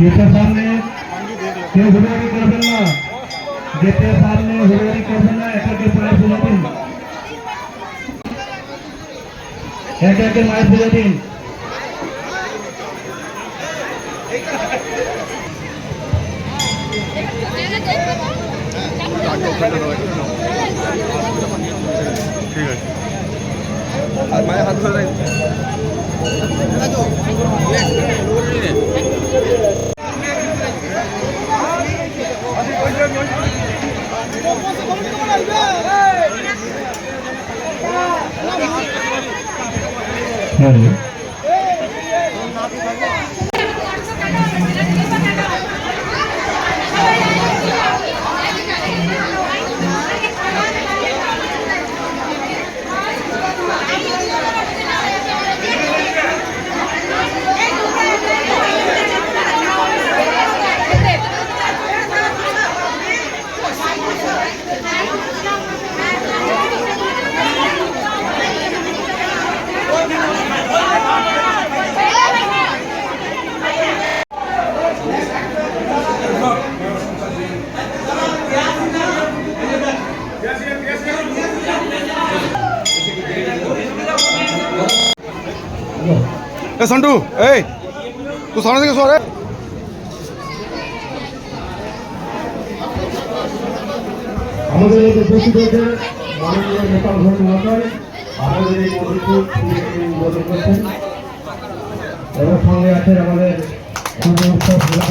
গেটের সামনে কেউ হুড়োহুড়ি করবেন না। গেটের সামনে হুড়োহুড়ি করবেন না, এক একে মায়ের পুজো দিন। এক একে মায়ের পুজো দিন। ঠিক আছে আর মায়ের হাত ধরে ಹೇಳಿ এ, সন্টু, এই, তুই সামনে থেকে সরে। আমাদের এই উপস্থিত হয়েছে মাননীয় নেপাল ঘোষ মহাশয় আমাদের এই উদ্বোধন করছেন। এবং সঙ্গে আছেন আমাদের পূর্ব উৎসব জেলা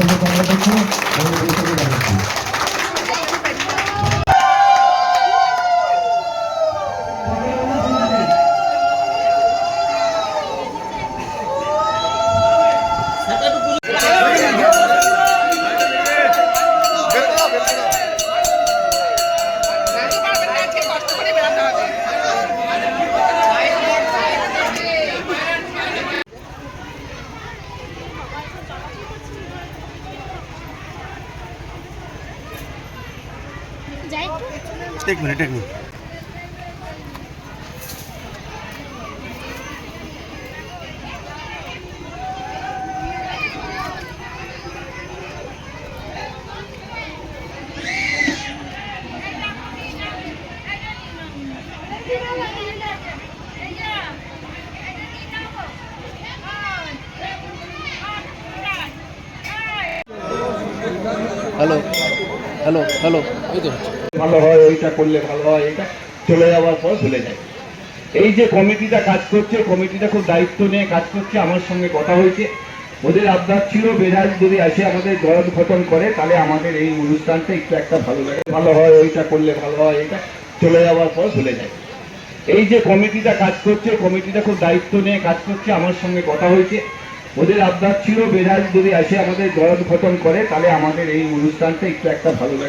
পর্যন্ত কর্মদক্ষ এবং বিশ্বকে জানাচ্ছি যাই এক মিনিট এক মিনিট হ্যালো হ্যালো হ্যালো এই তো হচ্ছে ভালো হয়, ওইটা করলে ভালো হয়, এটা চলে যাওয়ার পর ভুলে যায়। এই যে কমিটিটা কাজ করছে, কমিটিটা খুব দায়িত্ব নিয়ে কাজ করছে, আমার সঙ্গে কথা হয়েছে। ওদের আবদার ছিল বেরাজ যদি আসে আমাদের জল ঘটন করে, তাহলে আমাদের এই অনুষ্ঠানটা একটু একটা ভালো লাগে। ভালো হয়, ওইটা করলে ভালো হয়, এটা চলে যাওয়ার পর ভুলে যায়। এই যে কমিটিটা কাজ করছে, কমিটিটা খুব দায়িত্ব নিয়ে কাজ করছে, আমার সঙ্গে কথা হয়েছে। ওদের আবদার ছিল বেরাজ যদি আসে আমাদের জল ঘটন করে, তাহলে আমাদের এই অনুষ্ঠানটা একটু একটা ভালো লাগে।